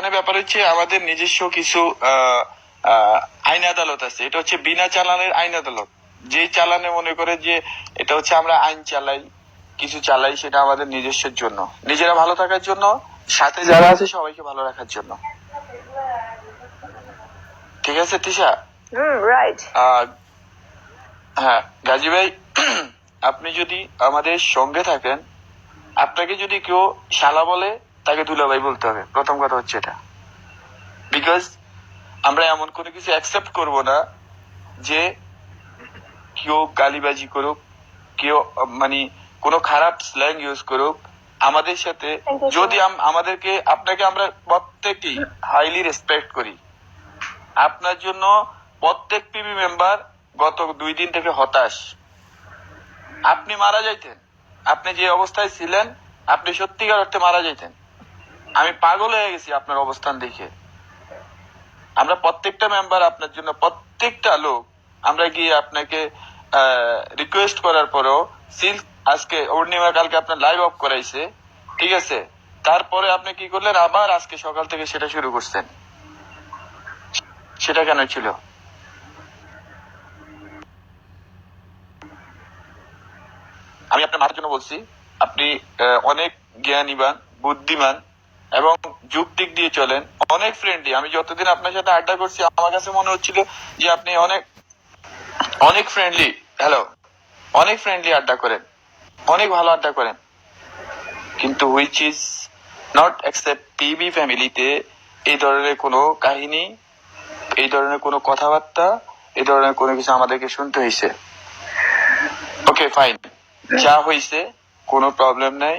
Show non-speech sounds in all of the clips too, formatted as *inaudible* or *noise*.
এখানে ব্যাপার হচ্ছে আমাদের নিজস্ব কিছু আইন আদালত আছে। এটা হচ্ছে বিনা চালানের আইন আদালত। যে চালানে মনে করে যে এটা হচ্ছে আমরা আইন চালাই কিছু চালাই সেটা আমাদের নিজস্বের জন্য। নিজেরা ভালো থাকার জন্য সাথে যারা আছে সবাইকে ভালো রাখার জন্য। ঠিক আছে তিশা? হ্যাঁ গাজী ভাই আপনি যদি আমাদের সঙ্গে থাকেন আপনাকে যদি কেউ শালা বলে তাকে দুলাভাই বলতে হবে। প্রথম কথা হচ্ছে এটা। বিকজ আমরা এমন কোনো কিছু অ্যাকসেপ্ট করব না যে কেউ গালিবাজি করুক কেউ মানে কোনো খারাপ স্ল্যাং ইউজ করুক আমাদের সাথে যদি আম- আমাদেরকে আপনাকে আমরা প্রত্যেকেই হাইলি রেসপেক্ট করি। আপনার জন্য প্রত্যেক পিবি মেম্বার গত দুই দিন থেকে হতাশ। আপনি মারা যাইতেন। আপনি যে অবস্থায় ছিলেন আপনি সত্যিকার অর্থে মারা যাইতেন। আমি পাগল হয়ে গেছি আপনার অবস্থান দেখে। আমরা প্রত্যেকটা মেম্বার আপনার জন্য প্রত্যেকটা লোক, আমরা গিয়ে আপনাকে রিকোয়েস্ট করার পরেও সিল আজকে অর্ণিমা কালকে আপনার লাইভ অফ করাইছে, ঠিক আছে? তারপরে আপনি কি করলেন? আবার আজকে সকাল থেকে সেটা শুরু করছেন। সেটা কেন ছিল? আমি আপনার মাথার জন্য বলছি, আপনি অনেক জ্ঞানীবান, বুদ্ধিমান এবং যুক্তিক দিয়ে চলেন, অনেক ফ্রেন্ডলি আমি যতদিন আপনার সাথে আড্ডা করছি, আমার কাছে মনে হচ্ছিল যে আপনি অনেক অনেক ফ্রেন্ডলি হ্যালো অনেক ফ্রেন্ডলি আড্ডা করেন। অনেক ভালো আড্ডা করেন। কিন্তু which is not accept PB ফ্যামিলিতে এই ধরনের কোনো কাহিনী, এই ধরনের কোনো কথাবার্তা, এই ধরনের কোনো কিছু আমাদেরকে শুনতে হয়েছে ওকে ফাইন যা হয়েছে কোনো প্রবলেম নাই।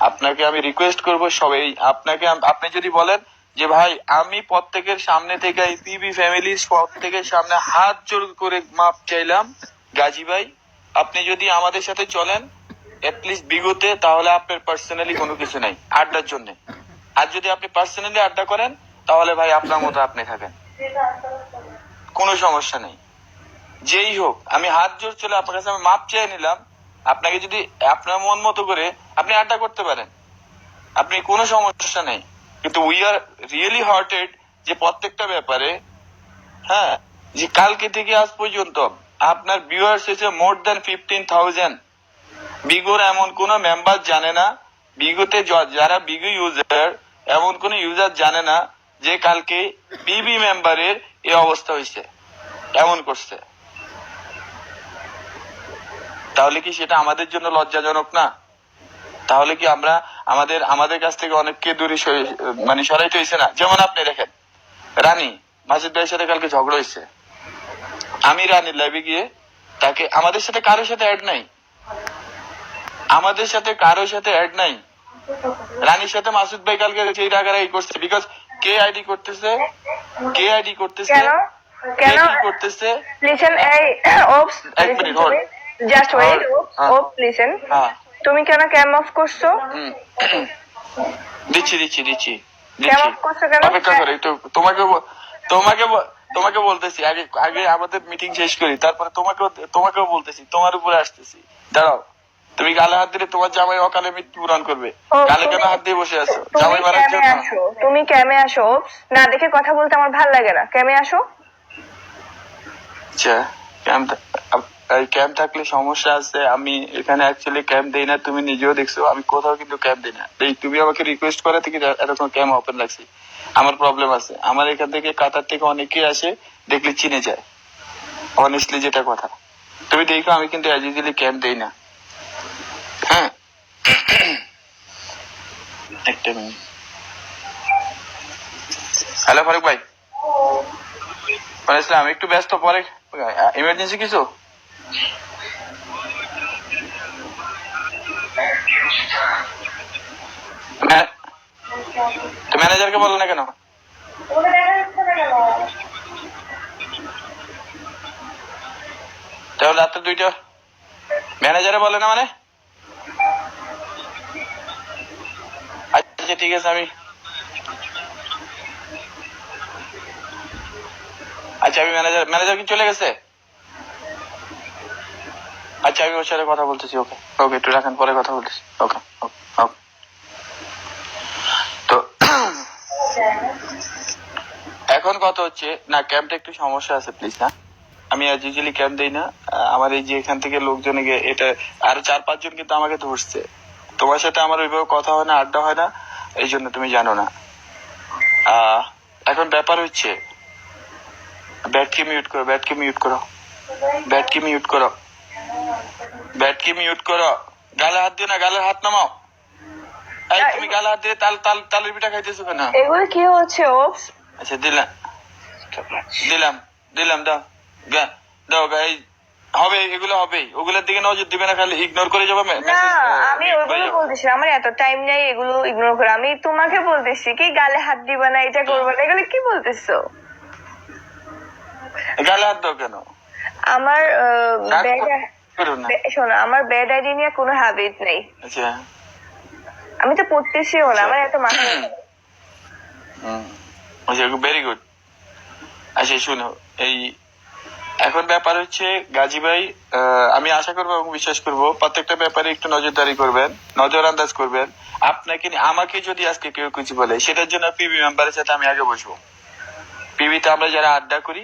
আপনাকে আমি রিকোয়েস্ট করব সবাই। আপনাকে আপনি যদি বলেন যে, ভাই, আমি প্রত্যেকের সামনে থেকে পিবি ফ্যামিলির প্রত্যেকের সামনে হাত জোর করে মাপ চাইলাম, গাজী ভাই, আপনি যদি আমাদের সাথে চলেন অ্যাটলিস্ট বিগতে তাহলে আপনার পার্সোনালি কোনো কিছু নাই, আড্ডার জন্য। আর যদি আপনি পার্সোনালি আড্ডা করেন, তাহলে ভাই, আপনার মতো আপনি থাকেন। কোনো সমস্যা নেই। যেই হোক, আমি হাত জোর চলে আপনার কাছে আমি মাপ চেয়ে নিলাম আপনাকে যদি, আপনার মন মতো করে আপনি আড্ডা করতে পারেন। আপনি কোনো সমস্যা নেই। কিন্তু উই আর রিয়েলি হার্টেড যে প্রত্যেকটা ব্যাপারে হ্যাঁ যে কালকে থেকে আজ পর্যন্ত আপনার ভিউয়ার্স এসে মোর দেন ফিফটিন থাউজেন্ড বিগোর এমন কোন মেম্বার জানে না। বিগোতে যারা বিগো ইউজার এমন কোন ইউজার জানে না যে কালকে পিবি মেম্বারের এই অবস্থা হয়েছে। এমন করছে। তাহলে কি সেটা আমাদের জন্য লজ্জাজনক না? তাহলে কি আমরা আমাদের আমাদের কাছ থেকে অনেককে দূরে মানে সরাইতে হয়েছে না? যেমন আপনি দেখেন রানী মাসিদ ভাইয়ের সাথে কালকে ঝগড়া হয়েছে আমি রানীর লাইভে গিয়ে তাকে আমাদের সাথে কারোর সাথে অ্যাড নাই। আমাদের সাথে কারোর সাথে অ্যাড নাই। রানীর সাথে মাসুদ ভাই কালকে সেই রাগারাগি করছে। বিকজ কে আইডি করতেছে? কে আইডি করতেছে? কেন? কে কি করতেছে? লিসেন এই *coughs* ওপস এক মিনিট, hold. Just wait. হ্যাঁ। লিসেন তুমি কেন ক্যাম অফ করছ? দিচ্ছি দিচ্ছি দিচ্ছি কেমন দিচ্ছি। করছ কেন? অপেক্ষা করে একটু তোমাকে তোমাকে তোমাকে বলতেছি আগে আগে আমাদের মিটিং শেষ করি তারপরে তোমাকেও বলতেছি তোমার উপরে আসতেছি। দাঁড়াও তুমি গালে হাত দিলে তোমার জামাই অকালে মৃত্যুবরণ করবে। ও, গালে কেন হাত দিয়ে বসে আছো? জামাই মারার জন্য। আসো তুমি ক্যামে আসো না দেখে কথা বলতে আমার ভালো লাগে না। ক্যামে আসো। আচ্ছা ক্যাম্প এই ক্যাম্প থাকলে সমস্যা আছে, আমি এখানে অ্যাকচুয়ালি ক্যাম্প দেই না, তুমি নিজেও দেখছ, আমি কোথাও কিন্তু ক্যাম্প দিই না। এই তুমি আমাকে রিকোয়েস্ট করা থেকে এরকম ক্যাম্প ওপেন রাখছি আমার প্রবলেম আছে। আমার এখান থেকে কাতার থেকে অনেকেই আসে, দেখলে চিনে যায়। অনেস্টলি যেটা কথা। তুমি দেখো, আমি কিন্তু অ্যাজ ইউজুয়ালি ক্যাম্প দেই না। হ্যাঁ? হ্যালো ফারুক ভাই। আমি একটু ব্যস্ত, পরে ইমার্জেন্সি কিছু? ম্যানেজারকে বলো না কেন? তাহলে রাত্রে দুইটা? ম্যানেজারে বলে না মানে? আচ্ছা ঠিক আছে আমি আচ্ছা আমি ম্যানেজার ম্যানেজার কি চলে গেছে? আচ্ছা আমি ওর সাথে কথা বলতেছি, ওকে। ওকে, একটু রাখেন, পরে কথা বলতেছি। ওকে ওকে তো, এখন কথা হচ্ছে, না, ক্যাম্পটা একটু সমস্যা আছে প্লিজ না আমি আজ ইউজুয়ালি ক্যাম্প দিই না। আমার এই যে এখান থেকে লোকজনে গিয়ে এটা, আরও চার, পাঁচজন কিন্তু আমাকে ধরছে। তোমার সাথে আমার ওইভাবে কথা হয় না, আড্ডা হয় না, এই জন্য তুমি জানো না। এখন ব্যাপার হচ্ছে, ব্যাটকে মিউট করো, ব্যাটকে মিউট করো। ব্যাটকে মিউট করো। ব্যাটকে মিউট করো। গালে হাত দিও না গালের হাত নামাও। এই তুমি গালে হাত দিয়ে তাল তাল তালের পিঠা খাইতেছো কেন? এগুলো কি হচ্ছে ওপস? আচ্ছা দিলাম। দিলাম দিলাম দাও। গা দাও গা এই হবে এগুলো হবেই। ওগুলোর দিকে নজর দিবে না খালি ইগনোর করে যাবে না আমি ওইগুলো বলতেছি আমার এত টাইম নেই এগুলো ইগনোর করে। আমি তোমাকে বলতেছি কি গালে হাত দিবা না এটা করবে না এগুলো কি বলতেছো? গালে হাত দাও কেন? আমার না শোনো আমার ব্যাড আইডিয়া নিয়ে কোনো হ্যাবিট নেই। আচ্ছা। আমি তো পড়তেছিও না আমার এত মাথা। আচ্ছা ভেরি গুড আচ্ছা শুনো এই এখন ব্যাপার হচ্ছে গাজী ভাই আমি আশা করব এবং বিশ্বাস করব প্রত্যেকটা ব্যাপারে একটু নজরদারি করবেন নজর আন্দাজ করবেন। আপনাকে আমাকে যদি আজকে কেউ কিছু বলে সেটার জন্য পিবি মেম্বারের সাথে আমি আগে বসবো। পিবিতে আমরা যারা আড্ডা করি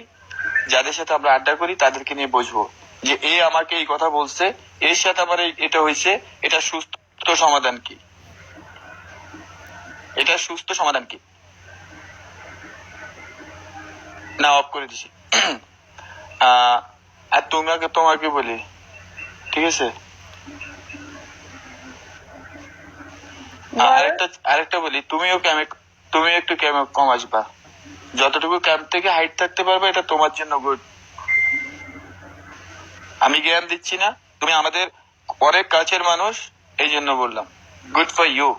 যাদের সাথে আমরা আড্ডা করি তাদেরকে নিয়ে বসবো। যে এ আমাকে এই কথা বলছে এর সাথে আমার এটা হয়েছে এটা সুস্থ সমাধান কি? এটা সুস্থ সমাধান কি? না অফ করে দিছি। *clears throat* আর তোমাকে তোমাকে বলি ঠিক আছে। আরেকটা আরেকটা বলি তুমিও ক্যামে তুমি একটু ক্যামে কম আসবা। যতটুকু ক্যাম্প থেকে হাইট থাকতে পারবে এটা তোমার জন্য গুড আমি জ্ঞান দিচ্ছি না। তুমি আমাদের অনেক কাছের মানুষ, এই জন্য বললাম গুড ফর ইউ